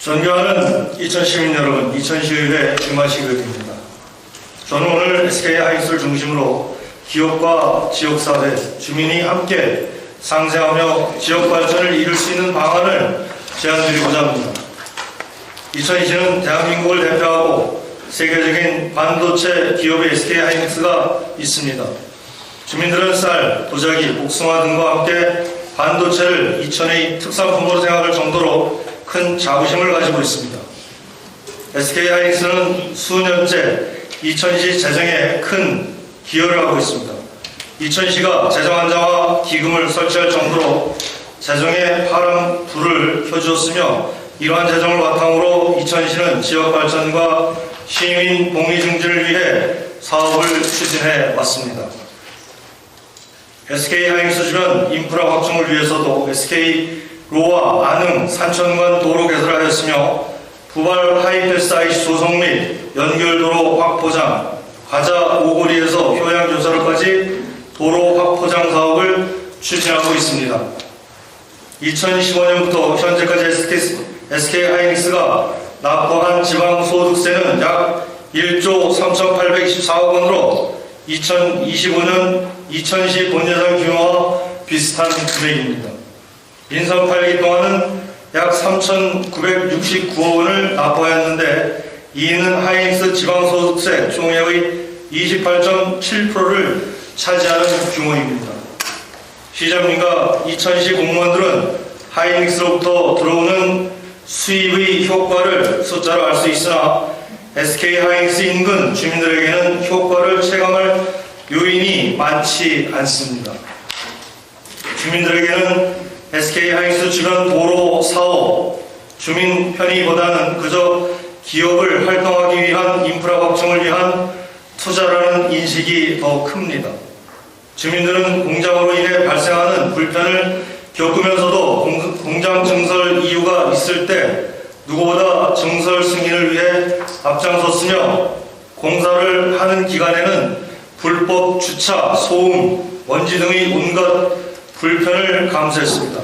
존경하는 2000시민 여러분, 2000시의회 김하식 의원입니다. 저는 오늘 SK 하이닉스를 중심으로 기업과 지역사회, 주민이 함께 상생하며 지역 발전을 이룰 수 있는 방안을 제안드리고자 합니다. 2020는 대한민국을 대표하고 세계적인 반도체 기업의 SK 하이닉스가 있습니다. 주민들은 쌀, 도자기, 복숭아 등과 함께 반도체를 2000의 특산품으로 생각할 정도로 큰 자부심을 가지고 있습니다. SK 하이닉스는 수년째 2000시 재정에 큰 기여를 하고 있습니다. 2000시가 재정 안정화 기금을 설치할 정도로 재정에 파란 불을 켜주었으며 이러한 재정을 바탕으로 2000시는 지역 발전과 시민 복리 증진을 위해 사업을 추진해 왔습니다. SK 하이닉스 주변 인프라 확충을 위해서도 SK 로와 안흥, 산천간 도로 개설하였으며 부발 하이패스 IC 조성 및 연결도로 확포장, 과자 오거리에서 효양교차로까지 도로 확포장 사업을 추진하고 있습니다. 2015년부터 현재까지 SK, SK 하이닉스가 납부한 지방소득세는 약 1조 3,824억 원으로 2025년 2010 본예산 규모와 비슷한 금액입니다. 인선 8기 동안은 약 3,969억 원을 납부하였는데 이는 하이닉스 지방소득세 총액의 28.7%를 차지하는 규모입니다. 시장님과 2010 공무원들은 하이닉스로부터 들어오는 수입의 효과를 숫자로 알 수 있으나 SK 하이닉스 인근 주민들에게는 효과를 체감할 요인이 많지 않습니다. 주민들에게는 SK 하이닉스 주변 도로 사업, 주민 편의보다는 그저 기업을 활동하기 위한 인프라 확충을 위한 투자라는 인식이 더 큽니다. 주민들은 공장으로 인해 발생하는 불편을 겪으면서도 공, 공장 증설 이유가 있을 때 누구보다 증설 승인을 위해 앞장섰으며 공사를 하는 기간에는 불법 주차, 소음, 먼지 등의 온갖 불편을 감수했습니다.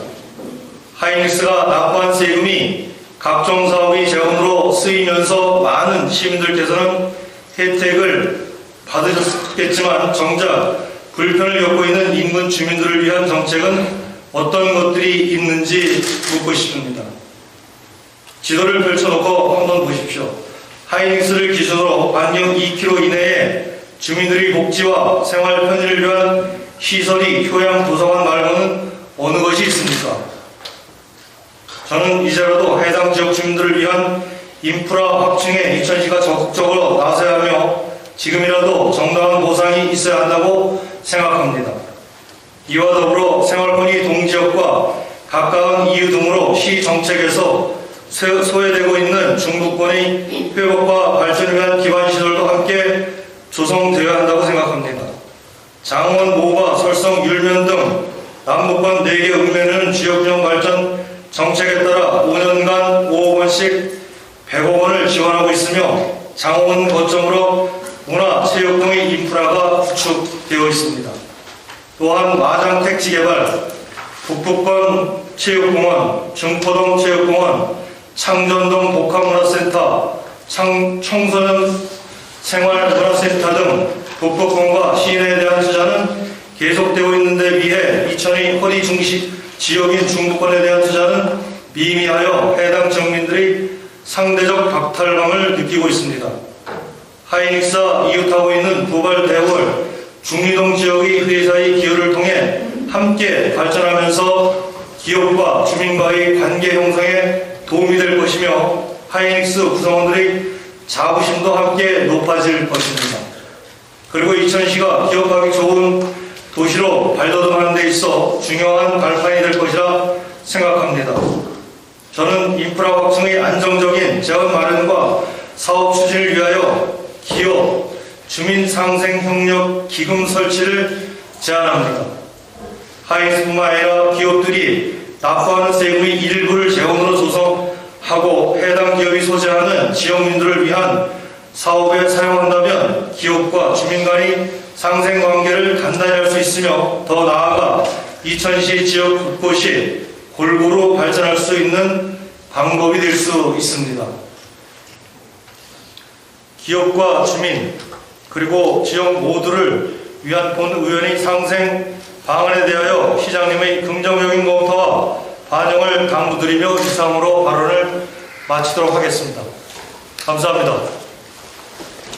하이닉스가 납부한 세금이 각종 사업의 재원으로 쓰이면서 많은 시민들께서는 혜택을 받으셨겠지만 정작 불편을 겪고 있는 인근 주민들을 위한 정책은 어떤 것들이 있는지 묻고 싶습니다. 지도를 펼쳐놓고 한번 보십시오. 하이닉스를 기준으로 반경 2km 이내에 주민들의 복지와 생활 편의를 위한 시설이 효양 도서관 말고는 어느 것이 있습니까? 저는 이제라도 해당 지역 주민들을 위한 인프라 확충에 이천시가 적극적으로 나서야 하며 지금이라도 정당한 보상이 있어야 한다고 생각합니다. 이와 더불어 생활권이 동지역과 가까운 이유 등으로 시 정책에서 소외되고 있는 중부권의 회복과 발전을 위한 기반 시설도 함께 조성되어야 한다고. 장원, 모가, 설성, 율면 등 남북권 4개 읍면은 지역균형 발전 정책에 따라 5년간 5억 원씩 100억 원을 지원하고 있으며 장원 거점으로 문화, 체육 등의 인프라가 구축되어 있습니다. 또한 마장 택지 개발, 북북권 체육공원, 중포동 체육공원, 창전동 복합문화센터, 창, 청소년 생활문화센터 등 북북권과 시인에 대한 투자는 계속되고 있는데 비해 이천의 허리 중심 지역인 중부권에 대한 투자는 미미하여 해당 지역민들이 상대적 박탈감을 느끼고 있습니다. 하이닉스와 이웃하고 있는 부발 대월 중리동 지역의 회사의 기여를 통해 함께 발전하면서 기업과 주민과의 관계 형성에 도움이 될 것이며 하이닉스 구성원들의 자부심도 함께 높아질 것입니다. 그리고 이천시가 기업하기 좋은 도시로 발돋움하는 데 있어 중요한 발판이 될 것이라 생각합니다. 저는 인프라 확충의 안정적인 재원 마련과 사업 추진을 위하여 기업, 주민 상생 협력 기금 설치를 제안합니다. 하이닉스뿐만 아니라 기업들이 납부하는 세금의 일부를 재원으로 조성하고 해당 기업이 소재하는 지역민들을 위한 사업에 사용한다면 기업과 주민 간의 상생 관계를 단단히 할 수 있으며 더 나아가 이천시 지역 곳곳이 골고루 발전할 수 있는 방법이 될 수 있습니다. 기업과 주민 그리고 지역 모두를 위한 본 의원의 상생 방안에 대하여 시장님의 긍정적인 검토와 반영을 당부드리며 이상으로 발언을 마치도록 하겠습니다. 감사합니다.